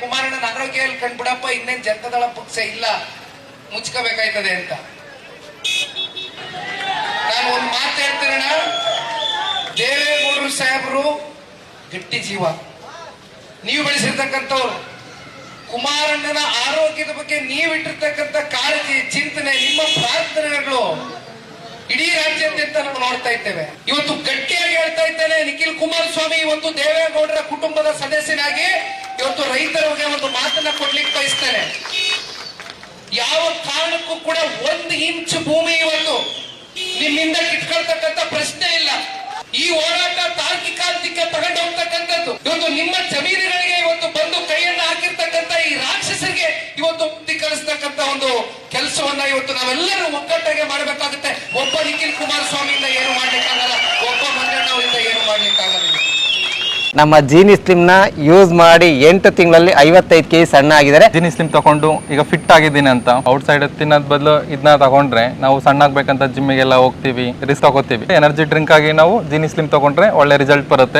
ಕುಮಾರಣ್ಣನ ಆರೋಗ್ಯ ಕಂಡ್ಬಿಡಪ್ಪ, ಇನ್ನೇನ್ ಜನತಾದಳ ಪಕ್ಷ ಇಲ್ಲ, ಮುಚ್ಕೋಬೇಕಾಯ್ತದೆ ಅಂತ. ನಾನು ಒಂದ್ ಮಾತು ಹೇಳ್ತೀರಣ ದೇವೇಗೌಡರು ಸಾಹೇಬರು ಗಟ್ಟಿ ಜೀವ. ನೀವು ಬೆಳೆಸಿರ್ತಕ್ಕಂಥವ್ರು, ಕುಮಾರಣ್ಣನ ಆರೋಗ್ಯದ ಬಗ್ಗೆ ನೀವಿಟ್ಟಿರ್ತಕ್ಕಂಥ ಕಾಳಜಿ, ಚಿಂತನೆ, ನಿಮ್ಮ ಪ್ರಾರ್ಥನೆಗಳು ಇಡೀ ರಾಜ್ಯಾದ್ಯಂತ ನಾವು ನೋಡ್ತಾ ಇದ್ದೇವೆ. ಇವತ್ತು ಕುಮಾರಸ್ವಾಮಿ ಒಂದು ದೇವೇಗೌಡರ ಕುಟುಂಬದ ಸದಸ್ಯನಾಗಿ ಇವತ್ತು ರೈತರಿಗೆ ಒಂದು ಮಾತನ್ನ ಕೊಡ್ಲಿಕ್ಕೆ ಬಯಸ್ತೇನೆ ಯಾವ ಕಾರಣಕ್ಕೂ ಕೂಡ ಒಂದು ಇಂಚ್ ಭೂಮಿ ಇವತ್ತು ನಿಮ್ಮಿಂದ ಕಿಟ್ಕೊಳ್ತಕ್ಕಂಥ ಪ್ರಶ್ನೆ ಇಲ್ಲ. ಈ ಹೋರಾಟ ತಾರ್ಕಿಕಾಂತಿಕ ತಗೊಂಡು ಹೋಗ್ತಕ್ಕಂಥದ್ದು. ಇವತ್ತು ನಿಮ್ಮ ಜಮೀನುಗಳಿಗೆ ಇವತ್ತು ಬಂದು ಕೈಯನ್ನ ಹಾಕಿರ್ತಕ್ಕಂಥ ಈ ರಾಕ್ಷಸರಿಗೆ ಇವತ್ತು ಮುಕ್ತಿ ಕಲಿಸ್ತಕ್ಕಂಥ ಒಂದು ಕೆಲಸವನ್ನ ಇವತ್ತು ನಾವೆಲ್ಲರೂ ಒಗ್ಗಟ್ಟಾಗೆ ಮಾಡಬೇಕಾಗುತ್ತೆ. ಒಬ್ಬ ನಿಖಿಲ್ ಕುಮಾರಸ್ವಾಮಿಯಿಂದ ಏನು ಮಾಡ್ಲಿಕ್ಕಾಗಲ್ಲ ಒಬ್ಬ ಮಂಜಣ್ಣವರಿಂದ ಏನು ಮಾಡ್ಲಿಕ್ಕಾಗಲ್ಲ ನಮ್ಮ ಜೀನಿ ಸ್ಲಿಮ್ನ ಯೂಸ್ ಮಾಡಿ ಎಂಟು ತಿಂಗಳಲ್ಲಿ ಐವತ್ತೈದು ಕೆಜಿ ಸಣ್ಣ ಆಗಿದ್ದಾರೆ. ಜೀನಿ ಸ್ಲಿಮ್ ತಗೊಂಡು ಈಗ ಫಿಟ್ ಆಗಿದ್ದೀನಿ ಅಂತ. ಔಟ್ ಸೈಡ್ ತಿನ್ನೋದ್ ಬದಲು ಇದನ್ನ ತಗೊಂಡ್ರೆ ನಾವು ಸಣ್ಣ ಆಗ್ಬೇಕಂತ ಜಿಮ್ಮಿಗೆಲ್ಲ ಹೋಗ್ತೀವಿ ರಿಸ್ಕ್ ತಗೋತೀವಿ. ಎನರ್ಜಿ ಡ್ರಿಂಕ್ ಆಗಿ ನಾವು ಜೀನಿ ಸ್ಲಿಮ್ ತಗೊಂಡ್ರೆ ಒಳ್ಳೆ ರಿಸಲ್ಟ್ ಬರುತ್ತೆ.